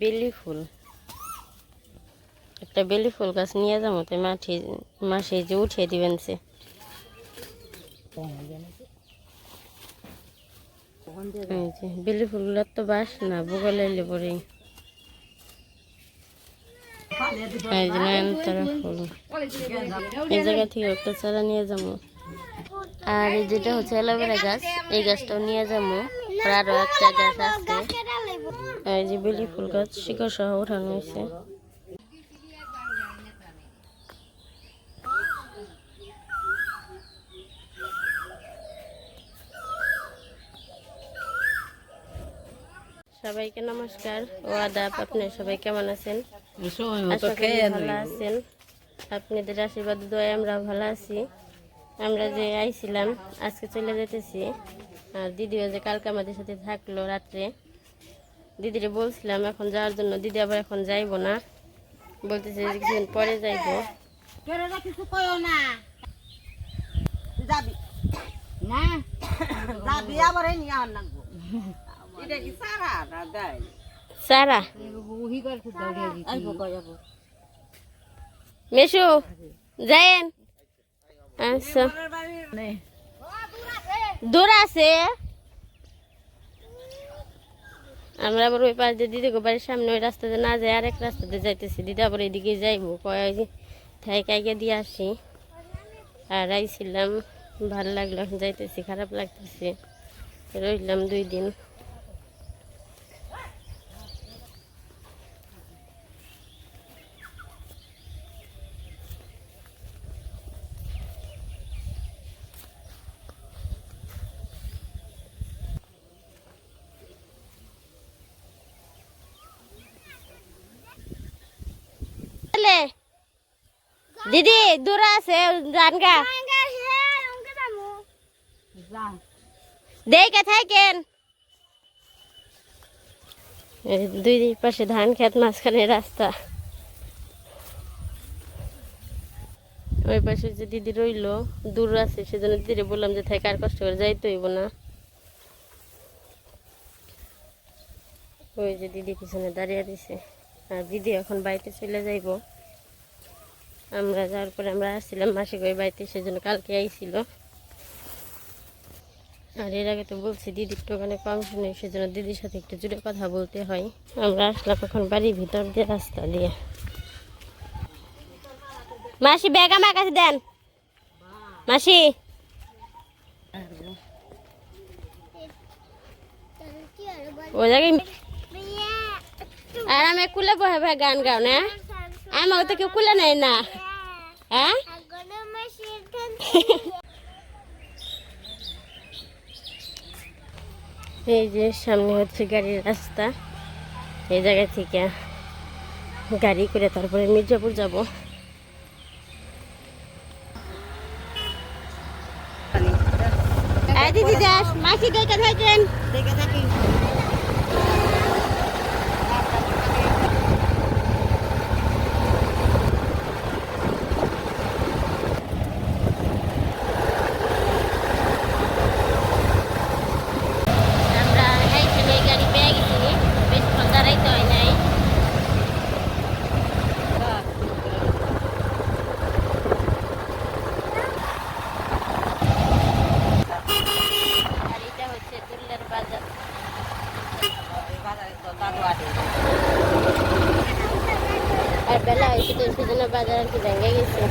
বেলি ফুল। একটা বেলি ফুল গাছ নিয়ে যাব মাঠে মাসে যে দিবেন সে। বেলি ফুলগুলোর তো বাস না নয়নতারা ফুল। এই জায়গা থেকে একটা চারা নিয়ে যাব। আর এই যেটা হচ্ছে অ্যালোভেরা গাছ এই গাছটাও নিয়ে যাব। আর আরও একটা গাছ আছে। এই যে বেলি ফুল গাছ শিকড় সহ উঠানো হয়েছে। সবাইকে নমস্কার। ও আদাব আপনি সবাই কেমন আছেন? ভালো আছেন। আপনাদের আশীর্বাদ দোয়া আমরা ভালো আছি। আমরা যে আইছিলাম আজকে চলে যেতেছি আর দিদিও যে কালকে আমাদের সাথে থাকল রাত্রে দিদিরে বলছিলাম এখন যাওয়ার জন্য দিদি আবার এখন যাইবো না। বলতেছে কিছুদিন পরে যাইবো। কিছু কয়ও না। যাবি। না? যাবি আবার নিয়ে লাগবো এটা কি সারা না দেয়? মেশু যায়েন। আচ্ছা। দূর আছে। আমরা আবার ওই পাশ দিয়ে দিদি বাড়ির সামনে ওই রাস্তাতে না যাই আরেক রাস্তাতে যাইতেছি। দিদি আবার এদিকে যাইবো। কয় যে থাই কাইকে দিয়ে আসি। আর আইছিলাম ভালো লাগল যাইতেছি খারাপ লাগতেছে। রইলাম দুই দিন চলে দিদি, দূর আছে জানগা দেখে থাকেন দুই পাশে ধান খেত মাঝখানে রাস্তা। ওই পাশে যে দিদি রইল, দূর আছে, সেজন্য দিদিরে বললাম যে থাকে আর কষ্ট করে যাইতে হইব না। ওই যে দিদি পিছনে দাঁড়িয়ে দিছে। আর দিদি এখন বাড়িতে চলে যাইব। আমরা যাওয়ার পরে আমরা আসছিলাম মাসিক ওই বাড়িতে সেজন্য কালকে আইছিল। আর এর আগে তো বলছি দিদি একটু ওখানে কম শুনে সেজন্য দিদির সাথে একটু জুড়ে কথা বলতে হয়। আমরা আসলাম এখন বাড়ির ভিতর দিয়ে রাস্তা দিয়ে। মাসি ব্যাগ আমার কাছে দেন। মাসি। ও জায়গায় আর আমি কুলে বহে বহে গান গাও না? আমাকে তো কুলে নেয় না। হ্যাঁ? এই যে সামনে হচ্ছে গাড়ির রাস্তা। এই জায়গা থেকে গাড়ি করে তারপরে মির্জাপুর যাব। দিদি দাস মাসি দেখে থাকেন। দেখে থাকি আমরা এইখানে এই গাড়ি পেয়ে গেছি বেশিক্ষণ দাঁড়াইতে হয় নাই আর এটা হচ্ছে দুল্লের বাজার আর বেলা হয়েছে তো সেজন্য বাজার আর কি ভেঙে গেছে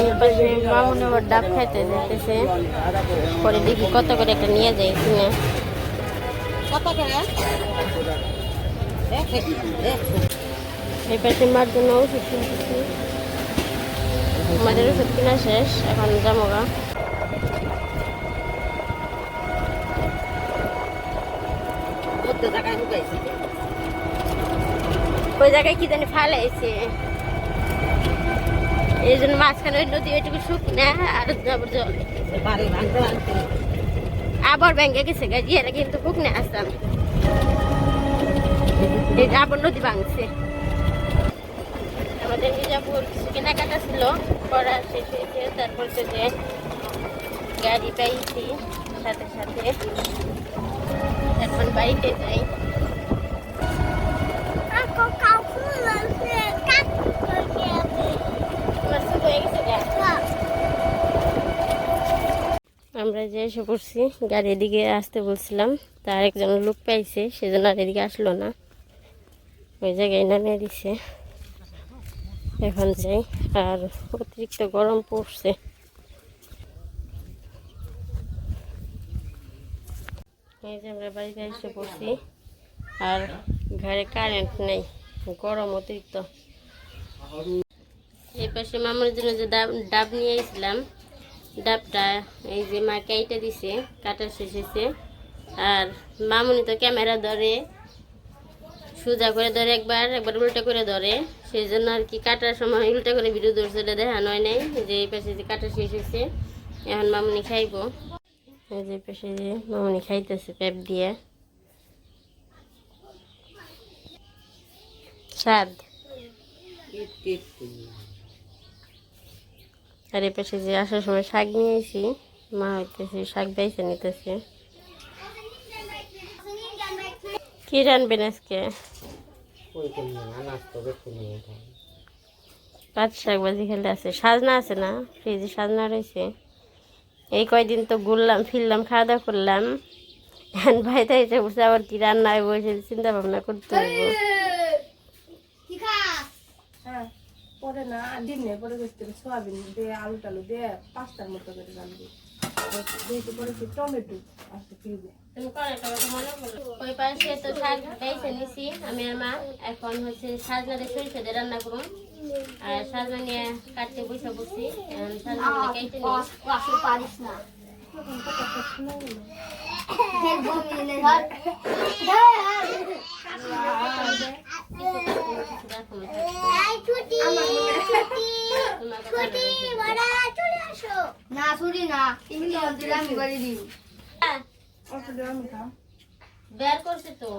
এরপরে মামুন আবার খাইতে যেতেছে পরে দেখি কত করে একটা নিয়ে যাই কিনে। কত করে? এই মার জন্য ওষুধ কিনতেছি। আমাদের ওষুধ কিনা শেষ এখন যাব গা। ওই জায়গায় কি জানি ফাইল ফালাইছে এই জন্য মাঝখানে ওই নদী ওইটুকু শুকনা আর যাবর জল। আবার ব্যাংকে গেছে গাজিয়ারা কিন্তু শুকনা আসতাম এই আবার নদী ভাঙছে। আমাদের মির্জাপুর কেনাকাটা ছিল করা শেষ হয়েছে তারপর যে গাড়ি পাইছি সাথে সাথে এখন বাড়িতে যাই তোমার শুরু হয়ে গেছে গা? আমরা যে এসে পড়ছি, গাড়ি এদিকে আসতে বলছিলাম তার একজন লোক পাইছে, সেজন্য আর এদিকে আসলো না। ওই জায়গায় নামিয়ে দিছে। এখন যাই, আর অতিরিক্ত গরম পড়ছে। এই যে আমরা বাড়িতে এসে পড়ছি, আর ঘরে কারেন্ট নেই, গরম অতিরিক্ত। এই পাশে মামার জন্য যে ডাব ডাব নিয়ে এসেছিলাম ডাবটা, এই যে মা কেটে দিছে, কাটা শেষ হয়েছে। আর মামুনি তো ক্যামেরা ধরে, সোজা করে ধরে একবার একবার উল্টা করে ধরে। সেই জন্য আর কি কাটার সময় উল্টা করে ভিডিও ধরছে, এটা দেখানো হয় নাই। যে এই পাশে যে কাটা শেষ হয়েছে, এখন মামুনি খাইব। এই যে পাশে যে মামুনি খাইতেছে পেপ দিয়ে। স্বাদ? আর এই পাশে যে আসার সময় শাক নিয়ে এসি মা হইতেছে শাক বেছে নিতেছে। কি রানবেন আজকে? পাঁচ শাক ভাজি খেলে আছে। সাজনা আছে না? ফ্রিজে সাজনা রয়েছে। এই কয়দিন তো ঘুরলাম, ফিরলাম খাওয়া দাওয়া করলাম এসে বসে আবার কি রান্না বসে চিন্তা ভাবনা করতে হবে হ্যাঁ পরে না ডিম দিনে পরে গেছে সোয়াবিন দিয়ে আলু টালু দিয়ে পাঁচটার মতো করে রান্না দিয়েছি পরে কি টমেটো ফ্রিজে ওই পাশে তো শাক বেছে নিছি আমি আর মা এখন হচ্ছে সাজনা দিয়ে সরিষা দিয়ে রান্না করুন। আর সাজনা নিয়ে কাটতে বসে বসছি এখন সাজনা কেটে নিই। না। ছুটি না তুমি দিলে আমি করে দিই অসুবিধা আমি খাও বের করছে তো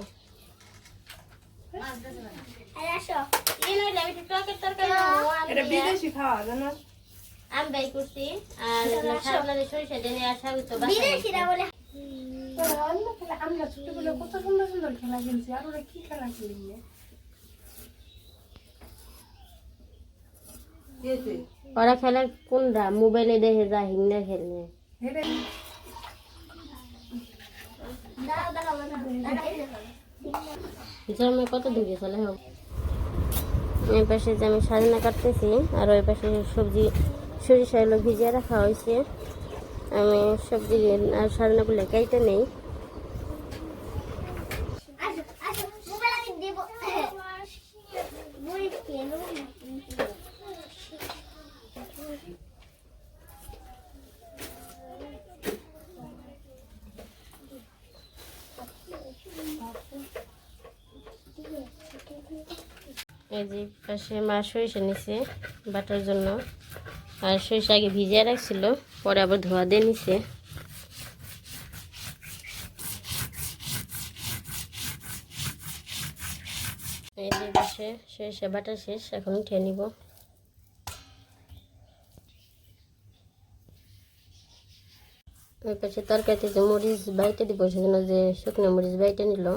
আমি আমি বাই করছি। আর সরিষা তো বলে। আমরা ছোটবেলা কত সুন্দর সুন্দর খেলা খেলছি আর ওরা কি খেলা খেলি? ওরা খেলার কোনটা মোবাইলে দেখে যা হিংনা খেলে জন্মে কত দূরে চলে? হোক এই পাশে যে আমি সাজনা কাটতেছি আর ওই পাশে সবজি সরিষা এলো ভিজিয়ে রাখা হয়েছে। আমি সবজি আর সাজনাগুলো কেটে নেই আসো আসো মোবাইল আমি দেব বুড়ি কেন এই যে পাশে মা সরিষা নিছে বাটার জন্য। আর সরিষা আগে ভিজিয়ে রাখছিল পরে আবার ধোয়া দিয়ে নিছে। এই যে পাশে সরিষা বাটা শেষ এখন উঠিয়ে নিব। ওই পাশে তরকারিতে যে মরিচ বাইটে দিব সেজন্য যে শুকনো মরিচ বাইটে নিল।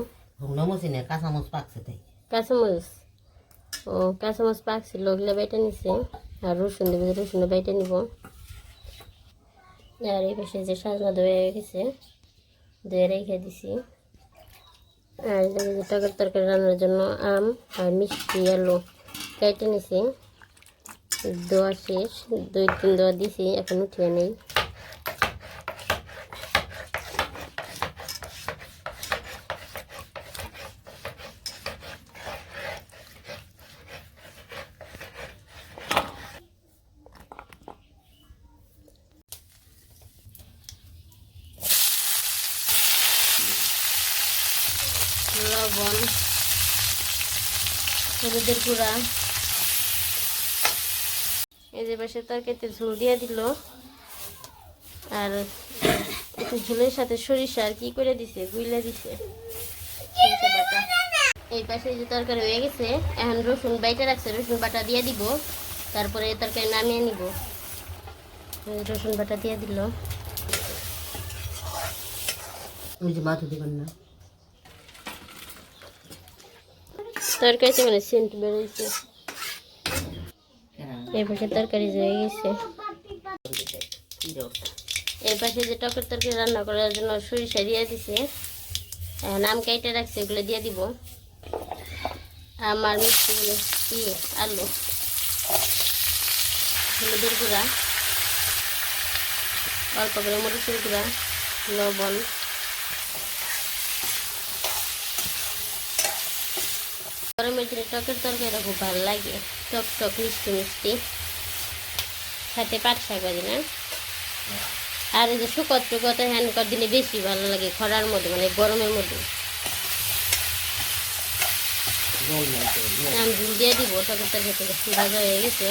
কাঁচামচ পাকছে তাই। কাঁচামরিচ? ও, কাঁচামরিচ পাকছিল ওগুলো বেটে নিছে, আর রসুন দেবে রসুন বেটে নিব। আর এই পাশে যে সাজনা ধুয়ে গেছে ধুয়ে রেখে দিছি। আর যে তরকারি রান্নার জন্য আম আর মিষ্টি, আলু কেটে নিছি। দোয়া শেষ, দুই তিন দোয়া দিছি, এখন উঠিয়ে নেই। লবণ, হলুদের গুঁড়া। এই যে পাশে তরকারিতে ঝুল দিয়ে দিল। আর ঝোলের সাথে সরিষা আর কি করে দিছে? গুইলা দিছে। এই পাশে যে তরকারি হয়ে গেছে, এখন রসুন বাইটা রাখছে, রসুন বাটা দিয়ে দিব। তারপরে তরকারি নামিয়ে নিব। রসুন বাটা দিয়ে দিল। ওই যে মাথা দিবেন না। তরকারিতে মানে সেন্ট বেরোইছে এই পাশে তরকারি হয়ে গেছে। এই পাশে যে টকের তরকারি রান্না করার জন্য সরিষা দিয়ে দিছে আম কেটে রাখছে ওগুলো দিয়ে দিব। আমার মিষ্টিগুলো কি? আলু। হলুদের গুঁড়া অল্প করে মরিচের গুঁড়া লবণ। গরমের দিনে টকের তরকারিটা খুব ভালো লাগে। টক টক মিষ্টি মিষ্টি। খেতে পাট শাক না? আর এই যে শুকর টুকর হ্যান্ডকর দিলে বেশি ভালো লাগে খরার মধ্যে মানে গরমের মধ্যে। আমি ঝুল দিয়ে দিব টকের তরকারি ভাজা হয়ে গেছে।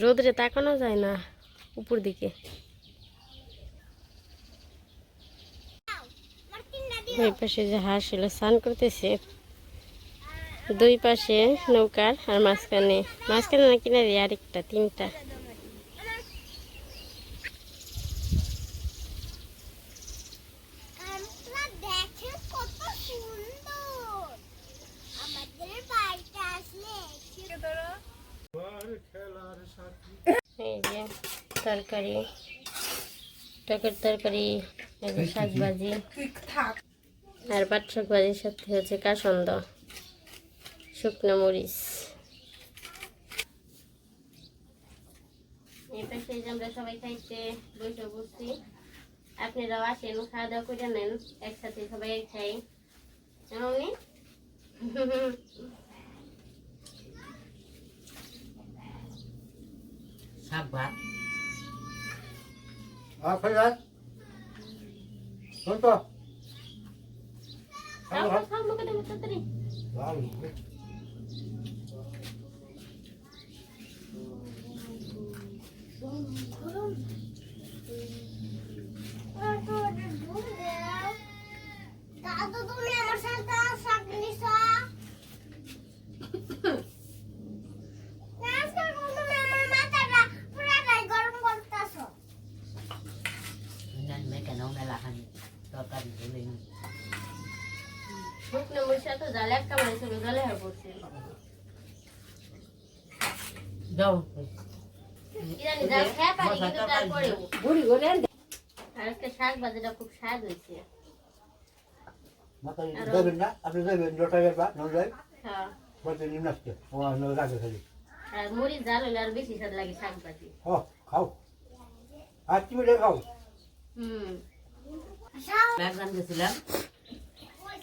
রোদরে তাকানো যায় না উপর দিকে। ওই পাশে যে হাঁস এলো, স্নান করতেছে। দুই পাশে নৌকার আর মাঝখানে মাঝখানে না কিনারে আরেকটা, তিনটা আপনারা দেখেন কত সুন্দর আমাদের বাড়িতে আসলে এই যে তরকারি টকের তরকারি শাক ভাজি। আর পাট শাক ভাজির সাথে হচ্ছে কাসন্দ শুকনো মরিচ। আমরা সবাই খাইতে বসে বসছি আপনারাও আসেন খাওয়া দাওয়া করে নেন একসাথে সবাই খাই। এমনি শাক ভাত? Ah, Fayat. Tonto. খাও খাও, খাও মুখে দেবো তাড়াতাড়ি দাদু তুমি আমার সাথে শাক নিছো আজকাল তুমি আমার মাথাটা পুরাটাই গরম করতেছো জান মে কেন মেলা খানি তরকারি ঝোলে শুকনো মরিচ তো জালে একটা মানে ছিল জালে হয়ে পড়ছে যাও ইরানি জাল খেয়ে পারি কিন্তু তারপরেও বুড়ি করে আর আজকে শাক ভাজিটা খুব স্বাদ হয়েছে দেবেন না আপনি দেবেন জটা গেবা নয় হ্যাঁ। বলতে নিম নাচতে ও রাখে খালি আর মরিচ জাল হলে আর বেশি স্বাদ লাগে শাক ভাজি হ খাও আর কি মিলে খাও হুম গেছিলাম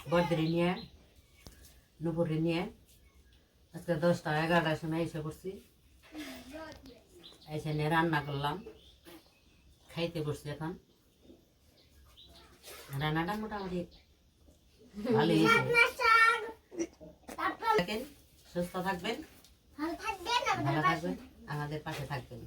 বদ্রি নিয়ে। নুপুরি নিয়ে আজকে দশটা এগারোটার সময় এসে পড়ছি। এসে নিয়ে রান্না করলাম। খাইতে বসছি এখন। রান্নাটা মোটামুটি তারপর থাকেন, সুস্থ থাকবেন, ভালো থাকবেন, আমাদের পাশে থাকবেন।